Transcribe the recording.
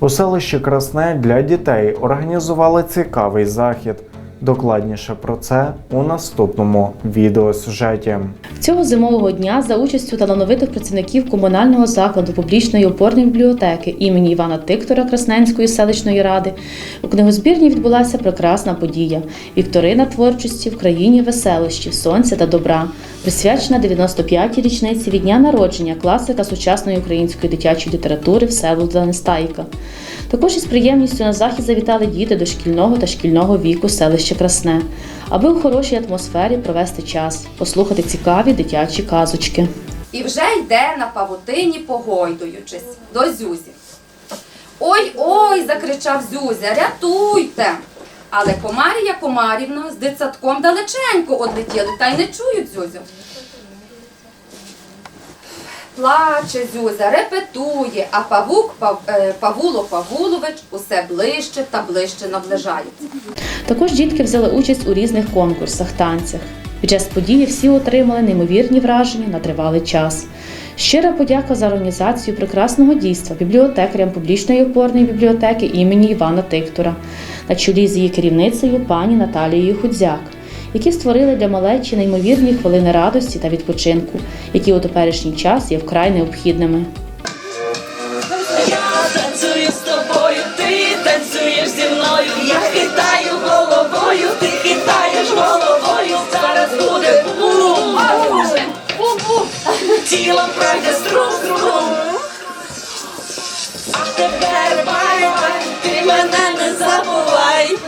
У селищі Красне для дітей організували цікавий захід. Докладніше про це у наступному відеосюжеті. Цього зимового дня за участю талановитих працівників комунального закладу публічної опорної бібліотеки імені Івана Тиктора Красненської селищної ради у книгозбірні відбулася прекрасна подія Вікторина творчості в країні веселощів, сонця та добра, присвячена 95-й річниці від дня народження класика сучасної української дитячої літератури Всеволода Нестайка. Також із приємністю на захід завітали діти дошкільного та шкільного віку селища Красне, аби у хорошій атмосфері провести час, послухати цікаві дитячі казочки. і вже йде на павутині, погойдуючись до Зюзі. Ой ой, закричав Зюзя, рятуйте. Але Комарія Комарівна з дитсадком далеченько одлетіли та й не чують Зюзю. Плаче Зюзя, репетує, а павук е, Павуло Павулович усе ближче та ближче наближається. Також дітки взяли участь у різних конкурсах, танцях. Під час події всі отримали неймовірні враження на тривалий час. Щира подяка за організацію прекрасного дійства бібліотекарям публічної опорної бібліотеки імені Івана Тиктора на чолі з її керівницею пані Наталією Худзяк, які створили для малечі неймовірні хвилини радості та відпочинку, які у теперішній час є вкрай необхідними. Тілом пройде струм струм. А тепер бай-бай, ти мене не забувай.